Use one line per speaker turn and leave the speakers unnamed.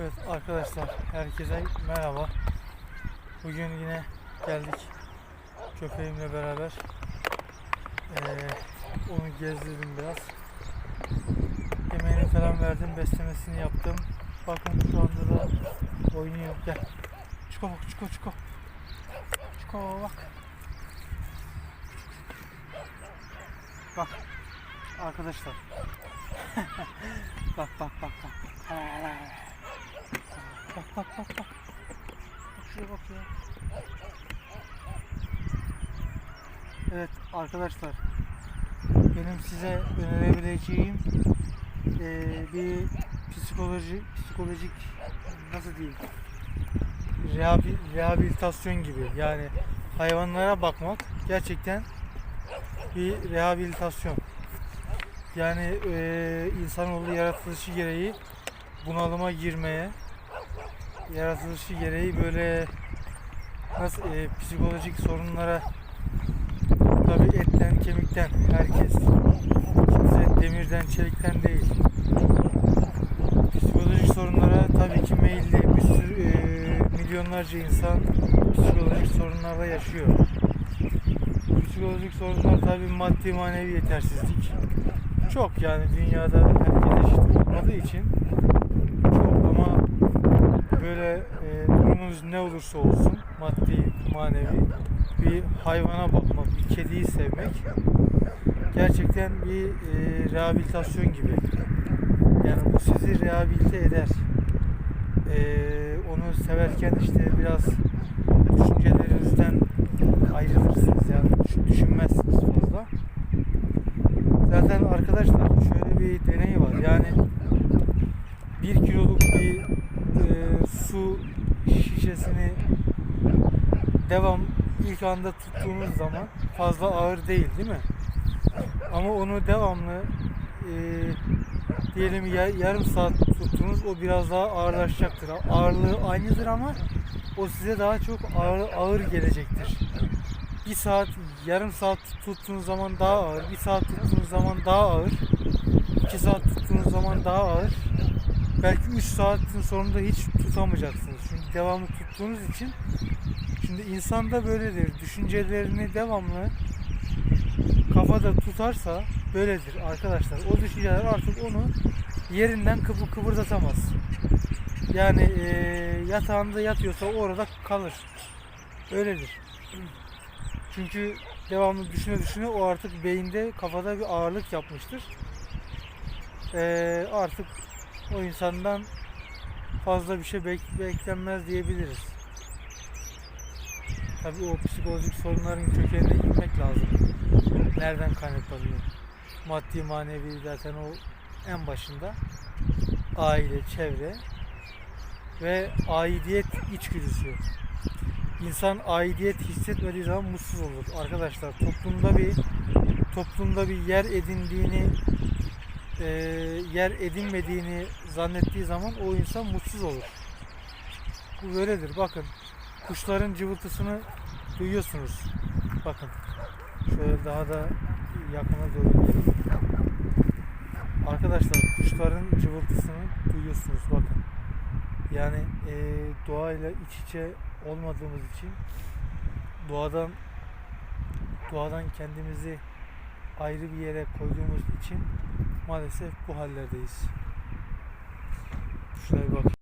Evet arkadaşlar herkese merhaba. Bugün yine geldik köpeğimle beraber. Ee, onu gezdirdim biraz. Yemeğini falan verdim, beslemesini yaptım. Bakın şu anda da oynuyor. Gel. Çiko bak, çiko çiko. Çiko bak. Bak. Arkadaşlar. bak bak bak bak. Bak bak bak bak. Bak şuraya bak ya. Evet arkadaşlar. Benim size önerebileceğim eee, bir psikoloji psikolojik nasıl diyeyim? Rehabil, rehabilitasyon gibi. Yani hayvanlara bakmak gerçekten bir rehabilitasyon. Yani eee insanoğlu yaratılışı gereği bunalıma girmeye, yaratılışı gereği böyle nasıl eee, psikolojik sorunlara tabi etten kemikten herkes kimse demirden çelikten değil. Psikolojik sorunlara tabii ki meyilli bir sürü eee, milyonlarca insan psikolojik sorunlarla yaşıyor. Psikolojik sorunlar tabi maddi manevi yetersizlik. Çok yani dünyada herkes eşit olmadığı için çok ama böyle e, durumunuz ne olursa olsun maddi manevi bir hayvana bakmak, bir kediyi sevmek gerçekten bir e, rehabilitasyon gibi. Yani bu sizi rehabilite eder. E, onu severken işte biraz düşüncelerinizden ayrılırsınız yani düş- düşünmezsiniz fazla. Zaten arkadaşlar şöyle bir deney var. Yani bir kiloluk bir e, su şişesini devam ilk anda tuttuğunuz zaman fazla ağır değil değil mi? Ama onu devamlı e, diyelim ya- yarım saat tuttunuz o biraz daha ağırlaşacaktır. Ağırlığı aynıdır ama o size daha çok ağır, ağır gelecektir. Bir saat, yarım saat tuttuğunuz zaman daha ağır, bir saat tuttuğunuz zaman daha ağır, iki saat tuttuğunuz zaman daha ağır. Belki 3 saatin sonunda hiç tutamayacaksınız. Çünkü devamlı tuttuğunuz için Şimdi insan da böyledir. Düşüncelerini devamlı kafada tutarsa böyledir arkadaşlar. O düşünceler artık onu yerinden kıpır kıpırdatamaz. Yani eee, yatağında yatıyorsa orada kalır. Öyledir. Çünkü devamlı düşüne düşüne o artık beyinde kafada bir ağırlık yapmıştır. Eee, artık o insandan fazla bir şey bek- beklenmez diyebiliriz. Tabii o psikolojik sorunların kökenine inmek lazım. Nereden kaynaklanıyor? Maddi manevi zaten o en başında. Aile, çevre ve aidiyet içgüdüsü. İnsan aidiyet hissetmediği zaman mutsuz olur. Arkadaşlar toplumda bir toplumda bir yer edindiğini eee, yer edinmediğini zannettiği zaman o insan mutsuz olur. Bu böyledir. Bakın kuşların cıvıltısını duyuyorsunuz. Bakın. Şöyle daha da yakına doğru. Arkadaşlar kuşların cıvıltısını duyuyorsunuz bakın. Yani eee, doğayla iç içe olmadığımız için doğadan doğadan kendimizi ayrı bir yere koyduğumuz için maalesef bu hallerdeyiz. Şuraya bir bak.